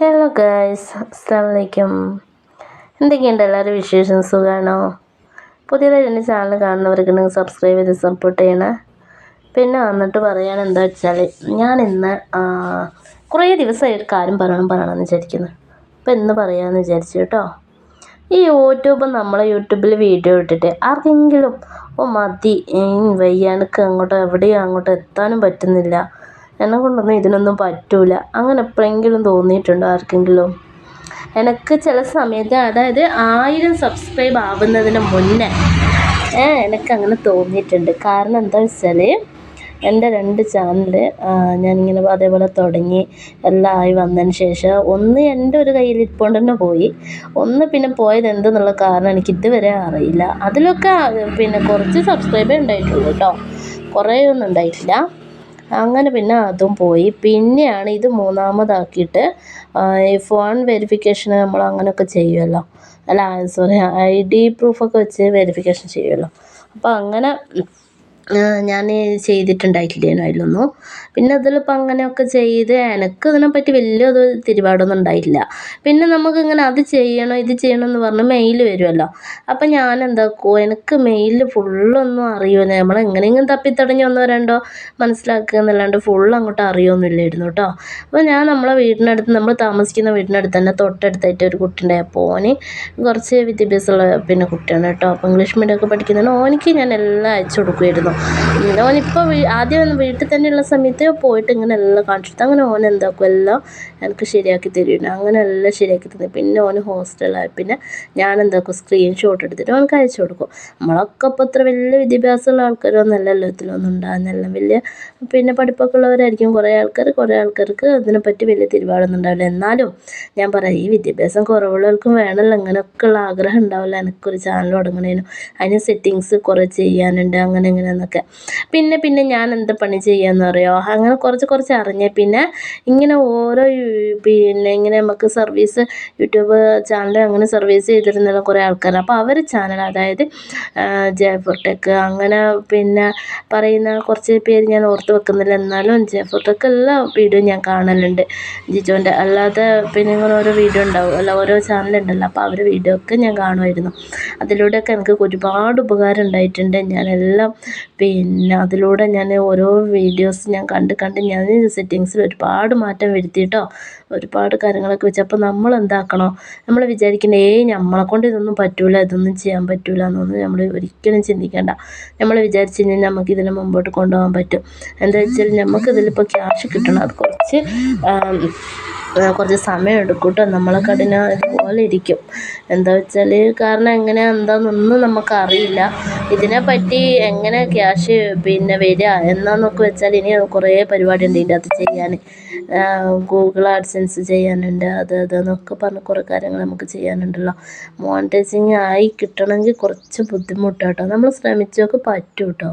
Hello guys അസ്സാം വലൈക്കും എന്തൊക്കെയുണ്ട് എല്ലാവരും വിശേഷം? സുഖമാണോ പുതിയതായി എന്റെ ചാനൽ കാണുന്നവർക്കുണ്ടെങ്കിൽ സബ്സ്ക്രൈബ് ചെയ്ത് സപ്പോർട്ട് ചെയ്യണേ. പിന്നെ വന്നിട്ട് പറയാൻ എന്താ വെച്ചാൽ ഞാൻ ഇന്ന് കുറേ ദിവസമായി ഒരു കാര്യം പറയണം പറയണമെന്ന് വിചാരിക്കുന്നു. അപ്പോൾ ഇന്ന് പറയാമെന്ന് വിചാരിച്ചു കേട്ടോ. ഈ യൂട്യൂബ് നമ്മൾ യൂട്യൂബിൽ വീഡിയോ ഇട്ടിട്ട് ആർക്കെങ്കിലും ഓ മതി വയ്യാനൊക്കെ അങ്ങോട്ടോ എവിടെയും അങ്ങോട്ടോ എത്താനും പറ്റുന്നില്ല. എന്നെ കൊണ്ടൊന്നും ഇതിനൊന്നും പറ്റൂല. അങ്ങനെ എപ്പോഴെങ്കിലും തോന്നിയിട്ടുണ്ടോ ആർക്കെങ്കിലും? എനിക്ക് ചില സമയത്ത് അതായത് ആയിരം സബ്സ്ക്രൈബ് ആവുന്നതിന് മുന്നേ എനിക്ക് അങ്ങനെ തോന്നിയിട്ടുണ്ട്. കാരണം എന്താ വെച്ചാൽ എന്റെ രണ്ട് ചാനൽ ഞാനിങ്ങനെ അതേപോലെ തുടങ്ങി എല്ലാം ആയി വന്നതിന് ശേഷം ഒന്ന് എന്റെ ഒരു കയ്യിൽ ഇപ്പോൾ തന്നെ പോയി. ഒന്ന് പിന്നെ പോയത് എന്തെന്നുള്ള കാരണം എനിക്ക് ഇതുവരെ അറിയില്ല. അതിലൊക്കെ പിന്നെ കുറച്ച് സബ്സ്ക്രൈബേ ഉണ്ടായിട്ടുള്ളൂ കേട്ടോ കുറേ ഒന്നും ഉണ്ടായിട്ടില്ല. അങ്ങനെ പിന്നെ അതും പോയി. പിന്നെയാണ് ഇത് മൂന്നാമതാക്കിയിട്ട് ഫോൺ വെരിഫിക്കേഷൻ നമ്മൾ അങ്ങനെയൊക്കെ ചെയ്യുമല്ലോ അല്ല സോറി ഐ ഡി പ്രൂഫൊക്കെ വെച്ച് വെരിഫിക്കേഷൻ ചെയ്യുമല്ലോ അപ്പോൾ അങ്ങനെ ഞാൻ ചെയ്തിട്ടുണ്ടായിട്ടില്ലേനു അതിലൊന്നും. പിന്നെ അതിലിപ്പോൾ അങ്ങനെയൊക്കെ ചെയ്ത് എനിക്ക് ഇതിനെപ്പറ്റി വലിയൊരു തിരുപാടൊന്നും ഉണ്ടായിട്ടില്ല. പിന്നെ നമുക്കിങ്ങനെ അത് ചെയ്യണം ഇത് ചെയ്യണം എന്ന് പറഞ്ഞ് മെയിൽ വരുമല്ലോ അപ്പം ഞാൻ എന്താക്കുമോ എനിക്ക് മെയിൽ ഫുള്ളൊന്നും അറിയുമോ നമ്മൾ എങ്ങനെയെങ്കിലും തപ്പിത്തടഞ്ഞ് ഒന്നോ രണ്ടോ മനസ്സിലാക്കുക എന്നല്ലാണ്ട് ഫുൾ അങ്ങോട്ട് അറിയൊന്നുമില്ലായിരുന്നു കേട്ടോ. അപ്പോൾ ഞാൻ നമ്മളെ വീടിനടുത്ത് നമ്മൾ താമസിക്കുന്ന വീടിനടുത്ത് തന്നെ തൊട്ടടുത്തായിട്ട് ഒരു കുട്ടി ഉണ്ടായി അപ്പോൾ ഓന് കുറച്ച് വിദ്യാഭ്യാസമുള്ള പിന്നെ കുട്ടിയാണ് കേട്ടോ. അപ്പോൾ ഇംഗ്ലീഷ് മീഡിയമൊക്കെ പഠിക്കുന്നതാണ് ഓനിക്ക് ഞാൻ എല്ലാം അയച്ചു കൊടുക്കുമായിരുന്നു ഓനിപ്പോൾ ആദ്യം വീട്ടിൽ തന്നെ ഉള്ള സമയത്ത് പോയിട്ട് ഇങ്ങനെ എല്ലാം കാണിച്ചിട്ട് അങ്ങനെ ഓൻ എന്താക്കും എല്ലാം എനിക്ക് ശരിയാക്കി തരുന്നു അങ്ങനെ എല്ലാം ശരിയാക്കി തന്നു. പിന്നെ ഓന് ഹോസ്റ്റലായി പിന്നെ ഞാൻ എന്താക്കും സ്ക്രീൻഷോട്ട് എടുത്തിട്ട് ഓനക്ക് അയച്ചു കൊടുക്കും. നമ്മളൊക്കെ ഇപ്പോൾ അത്ര വലിയ വിദ്യാഭ്യാസമുള്ള ആൾക്കാരൊന്നും അല്ല എല്ലാത്തിലൊന്നും ഉണ്ടാകുന്നെല്ലാം വലിയ പിന്നെ പഠിപ്പൊക്കെ ഉള്ളവരായിരിക്കും കുറേ ആൾക്കാർ കുറേ ആൾക്കാർക്ക് അതിനെപ്പറ്റി വലിയ തിരുവാടൊന്നും ഉണ്ടാവില്ല. എന്നാലും ഞാൻ പറയാം ഈ വിദ്യാഭ്യാസം കുറവുള്ളവർക്കും വേണമല്ലോ. അങ്ങനെയൊക്കെയുള്ള ആഗ്രഹം ഉണ്ടാവില്ല. എനിക്കൊരു ചാനൽ തുടങ്ങണേനും. അതിന് സെറ്റിങ്സ് കുറേ ചെയ്യാനുണ്ട്. അങ്ങനെ ഇങ്ങനെ എന്നൊക്കെ പിന്നെ പിന്നെ ഞാൻ എന്ത് പണി ചെയ്യാന്ന് അറിയോ അങ്ങനെ കുറച്ച് കുറച്ച് അറിഞ്ഞ്. പിന്നെ ഇങ്ങനെ ഓരോ പിന്നെ ഇങ്ങനെ നമുക്ക് സർവീസ് യൂട്യൂബ് ചാനൽ അങ്ങനെ സർവീസ് ചെയ്തിരുന്ന കുറേ ആൾക്കാർ. അപ്പോൾ അവർ ചാനൽ അതായത് ജയഫോർടെക് അങ്ങനെ പിന്നെ പറയുന്ന കുറച്ച് പേര് ഞാൻ ഓർത്ത് വെക്കുന്നില്ല. എന്നാലും ജയഫോർടെക് എല്ലാ വീഡിയോ ഞാൻ കാണലുണ്ട്. ജിജോന്റെ അല്ലാതെ പിന്നെ ഇങ്ങനെ ഓരോ വീഡിയോ ഉണ്ടാവും. അല്ല ഓരോ ചാനൽ ഉണ്ടല്ലോ. അപ്പോൾ അവരുടെ വീഡിയോ ഒക്കെ ഞാൻ കാണുമായിരുന്നു. അതിലൂടെയൊക്കെ എനിക്ക് ഒരുപാട് ഉപകാരം ഉണ്ടായിട്ടുണ്ട്. ഞാനെല്ലാം പിന്നെ അതിലൂടെ ഞാൻ ഓരോ വീഡിയോസ് ഞാൻ കണ്ട് കണ്ട് ഞാൻ സെറ്റിങ്സിൽ ഒരുപാട് മാറ്റം വരുത്തിയിട്ടോ ഒരുപാട് കാര്യങ്ങളൊക്കെ വെച്ച്. അപ്പോൾ നമ്മൾ എന്താക്കണം? നമ്മൾ വിചാരിക്കുന്നത് ഏയ് നമ്മളെ കൊണ്ട് ഇതൊന്നും പറ്റൂല ഇതൊന്നും ചെയ്യാൻ പറ്റൂല എന്നൊന്നും നമ്മൾ ഒരിക്കലും ചിന്തിക്കേണ്ട. നമ്മൾ വിചാരിച്ചു കഴിഞ്ഞാൽ നമുക്ക് ഇതിനെ മുമ്പോട്ട് കൊണ്ടുപോകാൻ പറ്റും. എന്താ വെച്ചാൽ നമുക്കിതിലിപ്പോൾ ക്യാഷ് കിട്ടണം. അത് കുറച്ച് കുറച്ച് സമയം എടുക്കും കേട്ടോ നമ്മളെ കഠിന ഇതുപോലെ ഇരിക്കും. എന്താ വെച്ചാൽ കാരണം എങ്ങനെ എന്താണെന്നൊന്നും നമുക്കറിയില്ല. ഇതിനെപ്പറ്റി എങ്ങനെ ക്യാഷ് പിന്നെ വരിക എന്നാന്നൊക്കെ വെച്ചാൽ ഇനി കുറേ പരിപാടി ഉണ്ട് ഇതിന്റെ അകത്ത് ചെയ്യാൻ. ഗൂഗിൾ ആഡ്സൻസ് ചെയ്യാനുണ്ട് അത് അതെന്നൊക്കെ പറഞ്ഞ് കുറേ കാര്യങ്ങൾ നമുക്ക് ചെയ്യാനുണ്ടല്ലോ. മോണിറ്റൈസിങ് ആയി കിട്ടണമെങ്കിൽ കുറച്ച് ബുദ്ധിമുട്ടാട്ടോ. നമ്മൾ ശ്രമിച്ചൊക്കെ പറ്റും കേട്ടോ